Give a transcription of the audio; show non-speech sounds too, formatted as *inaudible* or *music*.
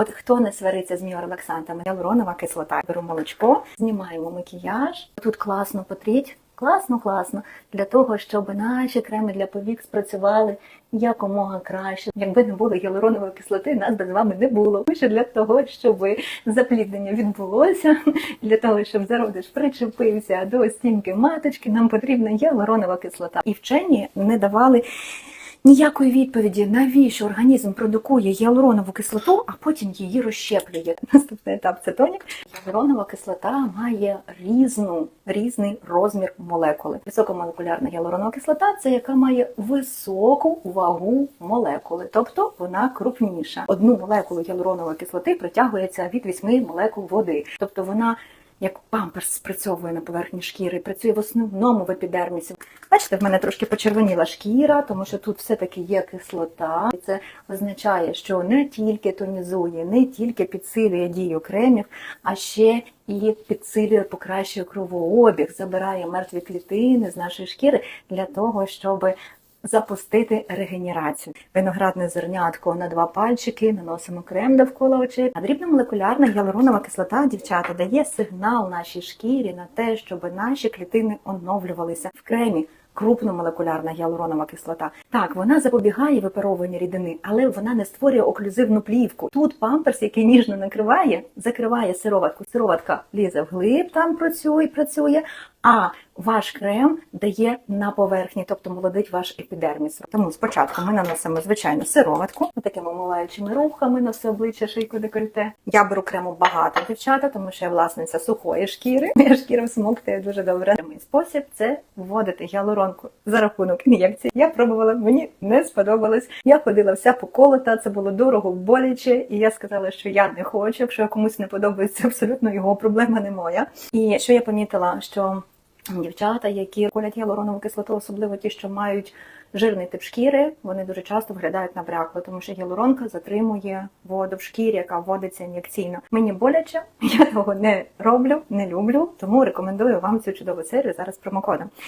От хто не свариться з міорелаксантами, гіалуронова кислота. Беру молочко, знімаємо макіяж. Тут класно потріть. Класно, класно для того, щоб наші креми для повік спрацювали якомога краще. Якби не було гіалуронової кислоти, нас би з вами не було. Лише для того, щоб запліднення відбулося, для того, щоб зародиш причепився до стінки маточки, нам потрібна гіалуронова кислота. І вчені не давали. Ніякої відповіді, навіщо організм продукує гіалуронову кислоту, а потім її розщеплює. *laughs* Наступний етап це тонік. Гіалуронова кислота має різну, різний розмір молекули. Високомолекулярна гіалуронова кислота це яка має високу вагу молекули, тобто вона крупніша. Одну молекулу гіалуронової кислоти притягується від 8 молекул води, тобто вона. Як памперс спрацьовує на поверхні шкіри, працює в основному в епідермісі. Бачите, в мене трошки почервоніла шкіра, тому що тут все-таки є кислота. І це означає, що не тільки тонізує, не тільки підсилює дію кремів, а ще і підсилює, покращує кровообіг, забирає мертві клітини з нашої шкіри для того, щоб запустити регенерацію. Виноградне зернятко на два пальчики, наносимо крем довкола очей. А дрібномолекулярна гіалуронова кислота, дівчата, дає сигнал нашій шкірі на те, щоб наші клітини оновлювалися в кремі. Крупномолекулярна гіалуронова кислота. Так, вона запобігає випаровуванню рідини, але вона не створює оклюзивну плівку. Тут памперс, який ніжно накриває, закриває сироватку. Сироватка лізе вглиб, там працює, працює. А ваш крем дає на поверхні, тобто молодить ваш епідерміс. Тому спочатку ми наносимо звичайну сироватку, такими омиваючими рухами на все обличчя, шийку, декольте. Я беру крему багато, дівчата, тому що я власниця сухої шкіри. *laughs* Моя шкіра всмоктує дуже добре. Мій спосіб це вводити гіалуронку за рахунок ін'єкцій. Я пробувала, мені не сподобалось. Я ходила вся поколота, це було дорого, боляче, і я сказала, що я не хочу. Якщо комусь не подобається, абсолютно його проблема не моя. І що я помітила, що Дівчата, які колять гіалуронову кислоту, особливо ті, що мають жирний тип шкіри, вони дуже часто виглядають набрякло, тому що гіалуронка затримує воду в шкірі, яка вводиться ін'єкційно. Мені боляче, *laughs* я того не роблю, не люблю, тому рекомендую вам цю чудову серію зараз промокодом.